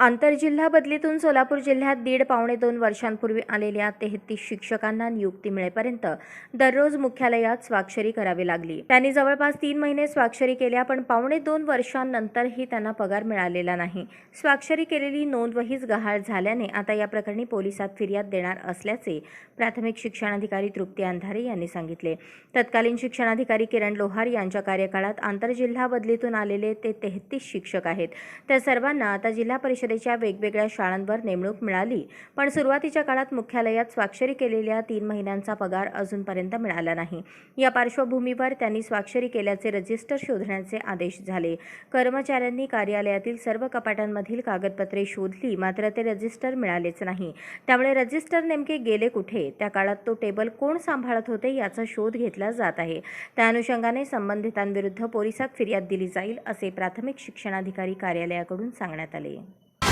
आंतरजिल्हा बदलीतून सोलापूर जिल्ह्यात दीड पावणे दोन वर्षांपूर्वी आलेल्या तेहतीस शिक्षकांना नियुक्ती मिळेपर्यंत दररोज मुख्यालयात स्वाक्षरी करावी लागली. त्यांनी जवळपास तीन महिने स्वाक्षरी केल्या पण पावणे दोन वर्षांनंतरही त्यांना पगार मिळालेला नाही. स्वाक्षरी केलेली नोंदवहीच गहाळ झाल्याने आता या प्रकरणी पोलिसात फिर्याद देणार असल्याचे प्राथमिक शिक्षणाधिकारी तृप्ती अंधारे यांनी सांगितले. तत्कालीन शिक्षणाधिकारी किरण लोहार यांच्या कार्यकाळात आंतरजिल्हा बदलीतून आलेले ते तेहतीस शिक्षक आहेत. त्या सर्वांना आता जिल्हा परिषद परिषदेच्या वेगवेगळ्या शाळांवर नेमणूक मिळाली. पण सुरुवातीच्या काळात मुख्यालयात स्वाक्षरी केलेल्या तीन महिन्यांचा पगार अजूनपर्यंत मिळाला नाही. या पार्श्वभूमीवर त्यांनी स्वाक्षरी केल्याचे रजिस्टर शोधण्याचे आदेश झाले. कर्मचाऱ्यांनी कार्यालयातील सर्व कपाटांमधील कागदपत्रे शोधली मात्र ते रजिस्टर मिळालेच नाही. त्यामुळे रजिस्टर नेमके गेले कुठे? त्या काळात तो टेबल कोण सांभाळत होते याचा शोध घेतला जात आहे. त्या अनुषंगाने संबंधितांविरुद्ध पोलिसात फिर्याद दिली जाईल असे प्राथमिक शिक्षणाधिकारी कार्यालयाकडून सांगण्यात आले.